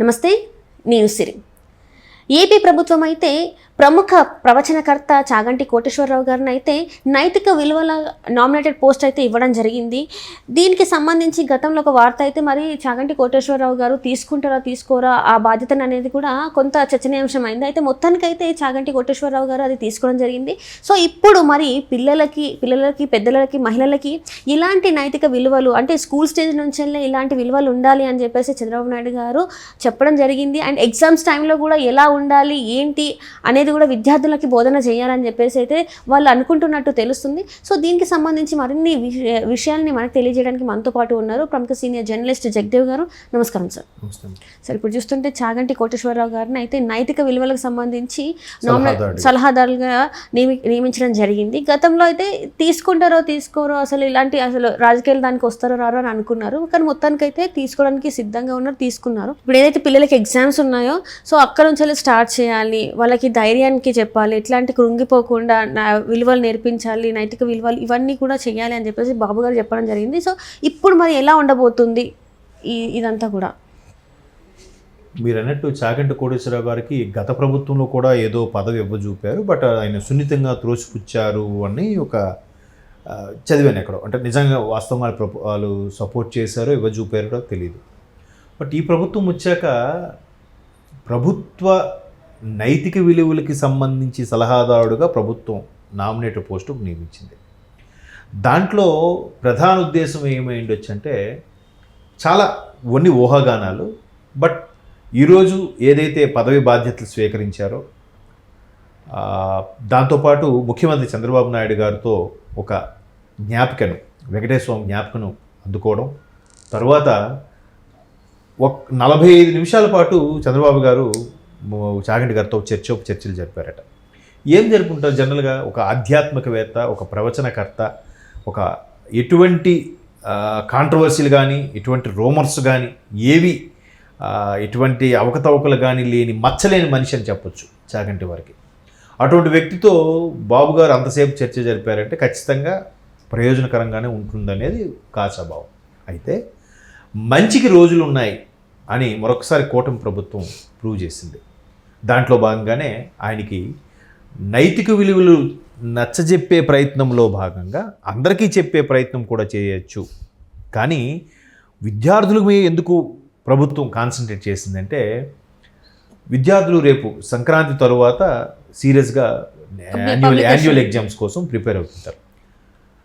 నమస్తే నేను సిరి. ఏపీ ప్రభుత్వం అయితే ప్రముఖ ప్రవచనకర్త చాగంటి కోటేశ్వరరావు గారిని అయితే నైతిక విలువల నామినేటెడ్ పోస్ట్ అయితే ఇవ్వడం జరిగింది. దీనికి సంబంధించి గతంలో ఒక వార్త అయితే మరి చాగంటి కోటేశ్వరరావు గారు తీసుకుంటారా తీసుకోరా ఆ బాధ్యతను అనేది కూడా కొంత చర్చనీయాంశం అయింది అయితే మొత్తానికైతే చాగంటి కోటేశ్వరరావు గారు అది తీసుకోవడం జరిగింది. సో ఇప్పుడు మరి పిల్లలకి పిల్లలకి పెద్దలకి మహిళలకి ఇలాంటి నైతిక విలువలు అంటే స్కూల్ స్టేజ్ నుంచి ఇలాంటి విలువలు ఉండాలి అని చెప్పేసి చంద్రబాబు నాయుడు గారు చెప్పడం జరిగింది. అండ్ ఎగ్జామ్స్ టైంలో కూడా ఎలా ఉండాలి ఏంటి అనే అనేది కూడా విద్యార్థులకి బోధన చేయాలని చెప్పేసి అయితే వాళ్ళు అనుకుంటున్నట్టు తెలుస్తుంది. సో దీనికి సంబంధించి మరిన్ని విష- విషయాల్ని మనకు తెలియజేయడానికి మనతో పాటు ఉన్నారు ప్రముఖ సీనియర్ జర్నలిస్ట్ జగదేవ్ గారు. నమస్కారం సార్. సార్ ఇప్పుడు చూస్తుంటే చాగంటి కోటేశ్వరరావు గారిని అయితే నైతిక విలువలకు సంబంధించి నామినే-. సలహాదారులుగా నియమి నియమించడం జరిగింది. గతంలో అయితే తీసుకుంటారో తీసుకోరో అసలు ఇలాంటి అసలు రాజకీయాలు దానికి వస్తారో రారో అని అనుకున్నారు. కానీ మొత్తానికి అయితే తీసుకోవడానికి సిద్ధంగా ఉన్నారు తీసుకున్నారు. ఇప్పుడు ఏదైతే పిల్లలకి ఎగ్జామ్స్ ఉన్నాయో సో అక్కడ నుంచి స్టార్ట్ చేయాలి. వాళ్ళకి ధైర్యానికి చెప్పాలి ఎట్లాంటి కృంగిపోకుండా నా విలువలు నేర్పించాలి నైతిక విలువలు ఇవన్నీ కూడా చేయాలి అని చెప్పేసి బాబు గారు చెప్పడం జరిగింది. సో ఇప్పుడు మరి ఎలా ఉండబోతుంది ఈ ఇదంతా కూడా? మీరు అన్నట్టు చాగంటి కోటేశ్వరరావు గారికి గత ప్రభుత్వంలో కూడా ఏదో పదవి ఇవ్వజూపారు బట్ ఆయన సున్నితంగా త్రోసిపుచ్చారు అని ఒక చదివాను ఎక్కడో. అంటే నిజంగా వాస్తవంగా వాళ్ళ ప్రభు- వాళ్ళు సపోర్ట్ చేశారో ఇవ్వజూపారో తెలియదు. బట్ ఈ ప్రభుత్వం వచ్చాక ప్రభుత్వ నైతిక విలువలకి సంబంధించి సలహాదారుడుగా ప్రభుత్వం నామినేట్ పోస్టు నియమించింది. దాంట్లో ప్రధాన ఉద్దేశం ఏమైండొచ్చు అంటే చాలా కొన్ని ఊహాగానాలు బట్ ఈరోజు ఏదైతే పదవి బాధ్యతలు స్వీకరించారో దాంతోపాటు ముఖ్యమంత్రి చంద్రబాబు నాయుడు గారితో ఒక జ్ఞాపికను వెంకటేశ్వర జ్ఞాపికను అందుకోవడం తర్వాత ఒక నలభై ఐదు నిమిషాల పాటు చంద్రబాబు గారు చాగంటి గారితో చర్చ చర్చలు జరిపారట. ఏం జరుపుకుంటారు జనరల్గా? ఒక ఆధ్యాత్మికవేత్త ఒక ప్రవచనకర్త ఒక ఎటువంటి కాంట్రవర్సీలు కానీ ఎటువంటి రోమర్స్ కానీ ఏవి ఎటువంటి అవకతవకలు కానీ లేని మచ్చలేని మనిషి అని చెప్పొచ్చు చాగంటి వారికి. అటువంటి వ్యక్తితో బాబు గారు అంతసేపు చర్చ జరిపారంటే ఖచ్చితంగా ప్రయోజనకరంగానే ఉంటుందనేది కాశాభావం అయితే మంచికి రోజులు ఉన్నాయి అని మరొకసారి కూటమి ప్రభుత్వం ప్రూవ్ చేసింది. దాంట్లో భాగంగానే ఆయనకి నైతిక విలువలు నచ్చజెప్పే ప్రయత్నంలో భాగంగా అందరికీ చెప్పే ప్రయత్నం కూడా చేయొచ్చు. కానీ విద్యార్థుల మీద ఎందుకు ప్రభుత్వం కాన్సన్ట్రేట్ చేసిందంటే విద్యార్థులు రేపు సంక్రాంతి తరువాత సీరియస్గా యాన్యువల్ యాన్యువల్ ఎగ్జామ్స్ కోసం ప్రిపేర్ అవుతుంటారు.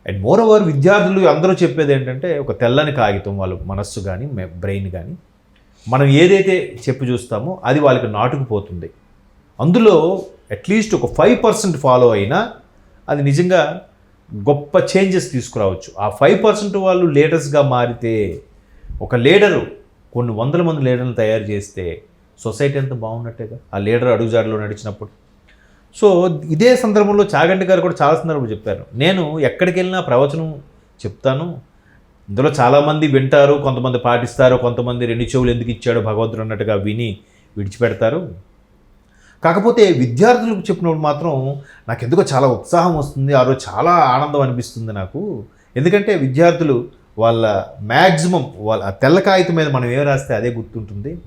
అండ్ మోర్ ఓవర్ విద్యార్థులు అందరూ చెప్పేది ఏంటంటే ఒక తెల్లని కాగితం వాళ్ళ మనస్సు కానీ బ్రెయిన్ కానీ మనం ఏదైతే చెప్పి చూస్తామో అది వాళ్ళకి నాటుకుపోతుంది. అందులో అట్లీస్ట్ ఒక ఫైవ్ పర్సెంట్ ఫాలో అయినా అది నిజంగా గొప్ప చేంజెస్ తీసుకురావచ్చు. ఆ ఫైవ్ పర్సెంట్ వాళ్ళు లీడర్స్గా మారితే ఒక లీడరు కొన్ని వందల మంది లీడర్లు తయారు చేస్తే సొసైటీ ఎంత బాగున్నట్టేగా ఆ లీడర్ అడుగుజాడలో నడిచినప్పుడు. సో ఇదే సందర్భంలో చాగంటి గారు కూడా చాలా సందర్భంలో చెప్పారు. నేను ఎక్కడికి వెళ్ళినా ప్రవచనం చెప్తాను ఇందులో చాలామంది వింటారు కొంతమంది పాటిస్తారు కొంతమంది రెండు చెవులు ఎందుకు ఇచ్చాడో భగవంతుడు అన్నట్టుగా విని విడిచిపెడతారు. కాకపోతే విద్యార్థులకు చెప్పినప్పుడు మాత్రం నాకు ఎందుకో చాలా ఉత్సాహం వస్తుంది ఆ రోజు చాలా ఆనందం అనిపిస్తుంది నాకు. ఎందుకంటే విద్యార్థులు వాళ్ళ మ్యాక్సిమం వాళ్ళ తెల్ల కాగితం మీద మనం ఏం రాస్తే అదే గుర్తుంటుంది.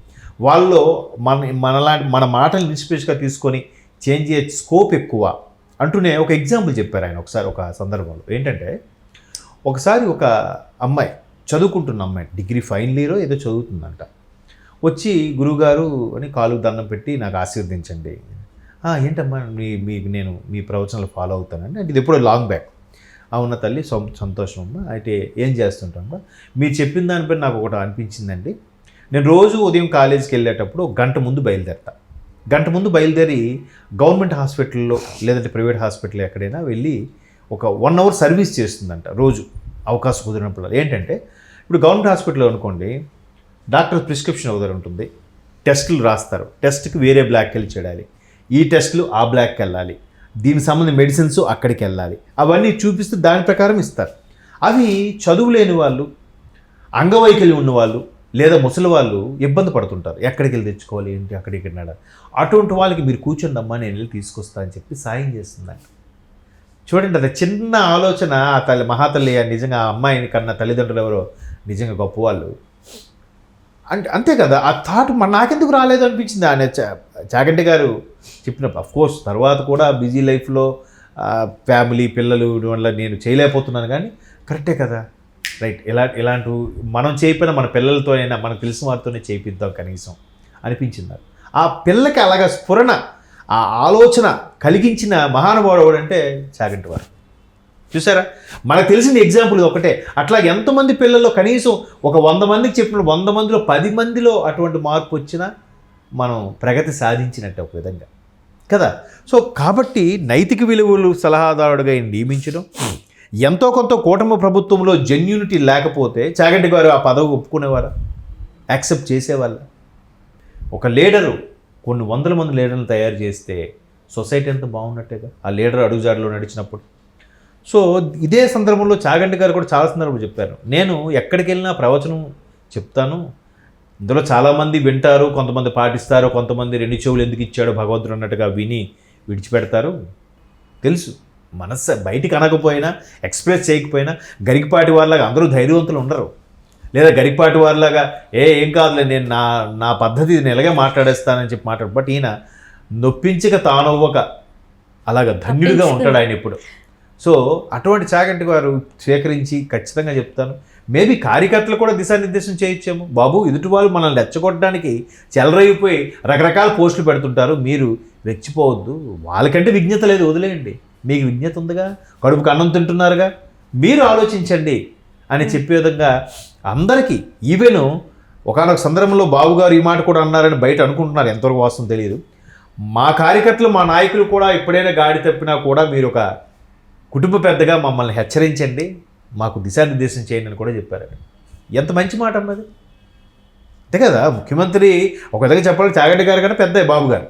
వాళ్ళు మన మనలాంటి మన మాటలు ఇన్స్పిరేషన్గా తీసుకొని చేంజ్ చేసే స్కోప్ ఎక్కువ అంటూనే ఒక ఎగ్జాంపుల్ చెప్పారు ఆయన ఒకసారి ఒక సందర్భంలో. ఏంటంటే ఒకసారి ఒక అమ్మాయి చదువుకుంటున్న అమ్మాయి డిగ్రీ ఫైనల్ ఇయర్ ఏదో చదువుతుందంట. వచ్చి గురువుగారు అని కాలుకు దండం పెట్టి నాకు ఆశీర్వదించండి. ఏంటమ్మా మీ మీ నేను మీ ప్రవచనాలు ఫాలో అవుతానండి అంటే ఇది ఎప్పుడో లాంగ్ బ్యాక్. అవున తల్లి సం- సంతోషం అమ్మా. అయితే ఏం చేస్తుంటామ్మా మీరు చెప్పిన దానిపై నాకు ఒకటి అనిపించిందండి. నేను రోజు ఉదయం కాలేజీకి వెళ్ళేటప్పుడు గంట ముందు బయలుదేరతా. గంట ముందు బయలుదేరి గవర్నమెంట్ హాస్పిటల్లో లేదంటే ప్రైవేట్ హాస్పిటల్ ఎక్కడైనా వెళ్ళి ఒక వన్ అవర్ సర్వీస్ చేస్తుందంట రోజు అవకాశం కుదిరినప్పుడు ఏంటంటే ఇప్పుడు గవర్నమెంట్ హాస్పిటల్లో అనుకోండి డాక్టర్ ప్రిస్క్రిప్షన్ ఒకటి ఉంటుంది. టెస్టులు రాస్తారు. టెస్ట్కి వేరే బ్లాక్కి వెళ్ళి చేయాలి ఈ టెస్టులు ఆ బ్లాక్కి వెళ్ళాలి. దీనికి సంబంధించిన మెడిసిన్స్ అక్కడికి వెళ్ళాలి. అవన్నీ చూపిస్తూ దాని ప్రకారం ఇస్తారు. అవి చదువు లేని వాళ్ళు అంగవైకల్యం ఉన్నవాళ్ళు లేదా ముసలి వాళ్ళు ఇబ్బంది పడుతుంటారు. ఎక్కడికి వెళ్ళి తెచ్చుకోవాలి ఏంటి అక్కడికి ఇక్కడ అటువంటి వాళ్ళకి మీరు కూర్చుందమ్మా నేను వెళ్ళి తీసుకొస్తా అని చెప్పి సాయం చేస్తుందంట. చూడండి అది చిన్న ఆలోచన. ఆ తల్లి మహాతల్లి ఆ నిజంగా ఆ అమ్మాయిని కన్నా తల్లిదండ్రులు ఎవరో? నిజంగా గొప్పవాళ్ళు అంటే అంతే కదా ఆ థాట్ మన నాకెందుకు రాలేదు అనిపించింది? ఆయన చా- చాగంటి గారు చెప్పిన అఫ్ కోర్స్ తర్వాత కూడా బిజీ లైఫ్లో ఫ్యామిలీ పిల్లలు వల్ల నేను చేయలేకపోతున్నాను కానీ కరెక్టే కదా. రైట్ ఇలా ఇలాంటి మనం చేయిపోయిన మన పిల్లలతో అయినా మనకు తెలిసిన వారితోనే చేయిద్దాం కనీసం అనిపించింది ఆ పిల్లకి అలాగా స్ఫురణ ఆ ఆలోచన కలిగించిన మహానుభావుడు ఎవడంటే చాగంటి వారు. చూసారా మనకు తెలిసిన ఎగ్జాంపుల్ ఒకటే. అట్లా ఎంతమంది పిల్లల్లో కనీసం ఒక వంద మందికి చెప్పిన వంద మందిలో పది మందిలో అటువంటి మార్పు వచ్చినా మనం ప్రగతి సాధించినట్టు ఒక విధంగా. కదా? సో కాబట్టి నైతిక విలువలు సలహాదారుడిగా నియమించడం ఎంతో కొంత కూటమి ప్రభుత్వంలో జెన్యూనిటీ లేకపోతే చాగంటి గారు ఆ పదవి ఒప్పుకునేవారా? యాక్సెప్ట్ చేసేవాళ్ళ? ఒక లీడరు కొన్ని వందల మంది లీడర్లు తయారు చేస్తే సొసైటీ ఎంత బాగున్నట్టేగా? ఆ లీడర్ అడుగుజాడలో నడిచినప్పుడు. సో ఇదే సందర్భంలో చాగంటి గారు కూడా చాలా సందర్భంలో చెప్పారు. నేను ఎక్కడికి వెళ్ళినా ప్రవచనం చెప్తాను. ఇందులో చాలామంది వింటారు కొంతమంది పాటిస్తారు కొంతమంది రెండు చెవులు ఎందుకు ఇచ్చాడో భగవంతుడు అన్నట్టుగా విని విడిచిపెడతారు. తెలుసు. మనస్సు బయటికి అనకపోయినా ఎక్స్ప్రెస్ చేయకపోయినా గరికపాటి వాళ్ళగా అందరూ ధైర్యవంతులు ఉండరు. లేదా గరికపాటి వారిలాగా ఏ ఏం కాదులే నేను నా నా పద్ధతి నేను ఇలాగే మాట్లాడేస్తానని చెప్పి మాట్లాడు. బట్ ఈయన నొప్పించక తానవ్వక అలాగ ధన్యుడిగా ఉంటాడు ఆయన ఇప్పుడు. సో అటువంటి చాగంటి వారు స్వీకరించి ఖచ్చితంగా చెప్తాను. మేబీ కార్యకర్తలు కూడా దిశానిర్దేశం చేయొచ్చేమో. బాబు ఎదుటి వాళ్ళు మనల్ని రెచ్చగొట్టడానికి చెలరైపోయి రకరకాల పోస్టులు పెడుతుంటారు. మీరు రెచ్చిపోవద్దు. వాళ్ళకంటే విజ్ఞత లేదు వదిలేయండి. మీకు విజ్ఞత ఉందిగా? కడుపుకు అన్నం తింటున్నారుగా? మీరు ఆలోచించండి. అని చెప్పే విధంగా అందరికీ ఈవెన్ ఒకనొక సందర్భంలో బాబుగారు ఈ మాట కూడా అన్నారని బయట అనుకుంటున్నారు ఎంతవరకు వాస్తవం తెలియదు మా కార్యకర్తలు మా నాయకులు కూడా ఎప్పుడైనా గాడి తప్పినా కూడా మీరు ఒక కుటుంబ పెద్దగా మమ్మల్ని హెచ్చరించండి మాకు దిశానిర్దేశం చేయండి అని కూడా చెప్పారు. ఎంత మంచి మాట అన్నది అంతే కదా ముఖ్యమంత్రి ఒక విధంగా చెప్పాలి చాగంటి గారు కన్నా పెద్ద బాబు గారు.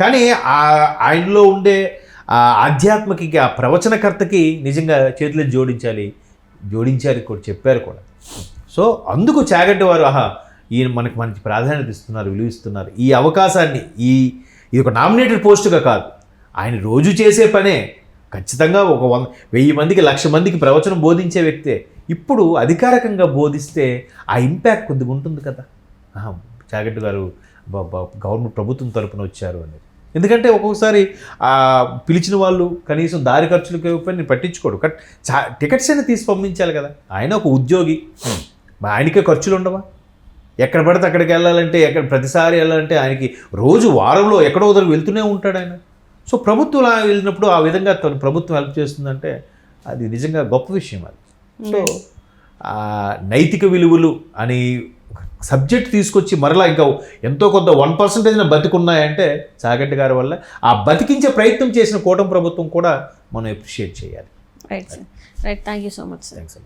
కానీ ఆ ఆయనలో ఉండే ఆ ఆధ్యాత్మికకి ఆ ప్రవచనకర్తకి నిజంగా చేతులు జోడించాలి. జోడించారు కూడా చెప్పారు కూడా. సో అందుకు చాగంటి వారు ఆహా ఈయన మనకి మంచి ప్రాధాన్యత ఇస్తున్నారు విలువిస్తున్నారు ఈ అవకాశాన్ని ఈ ఇది ఒక నామినేటెడ్ పోస్టుగా కాదు. ఆయన రోజు చేసే పనే. ఖచ్చితంగా ఒక వంద వెయ్యి మందికి లక్ష మందికి ప్రవచనం బోధించే వ్యక్తే. ఇప్పుడు అధికారికంగా బోధిస్తే ఆ ఇంపాక్ట్ కొద్దిగా ఉంటుంది కదా. ఆహా, చాగంటి గారు గవర్నమెంట్ ప్రభుత్వం తరపున వచ్చారు అనేది. ఎందుకంటే ఒక్కొక్కసారి పిలిచిన వాళ్ళు కనీసం దారి ఖర్చులకి నేను పట్టించుకోడు. కట్ చా టికెట్స్ అయినా తీసి పంపించాలి కదా. ఆయన ఒక ఉద్యోగి. ఆయనకే ఖర్చులు ఉండవా? ఎక్కడ పడితే అక్కడికి వెళ్ళాలంటే ఎక్కడ ప్రతిసారి వెళ్ళాలంటే ఆయనకి రోజు వారంలో ఎక్కడో ఒకరు వెళ్తూనే ఉంటాడు ఆయన. సో ప్రభుత్వం అలా వెళ్ళినప్పుడు ఆ విధంగా తను ప్రభుత్వం హెల్ప్ చేస్తుందంటే అది నిజంగా గొప్ప విషయం అది. సో ఆ నైతిక విలువలు అని సబ్జెక్ట్ తీసుకొచ్చి మరలా ఇంకా ఎంతో కొంత వన్ పర్సెంటేజ్ బతికున్నాయంటే చాగంటి గారి వల్ల ఆ బతికించే ప్రయత్నం చేసిన కూటమి ప్రభుత్వం కూడా మనం అప్రిషియేట్ చేయాలి. Right sir right thank you so much sir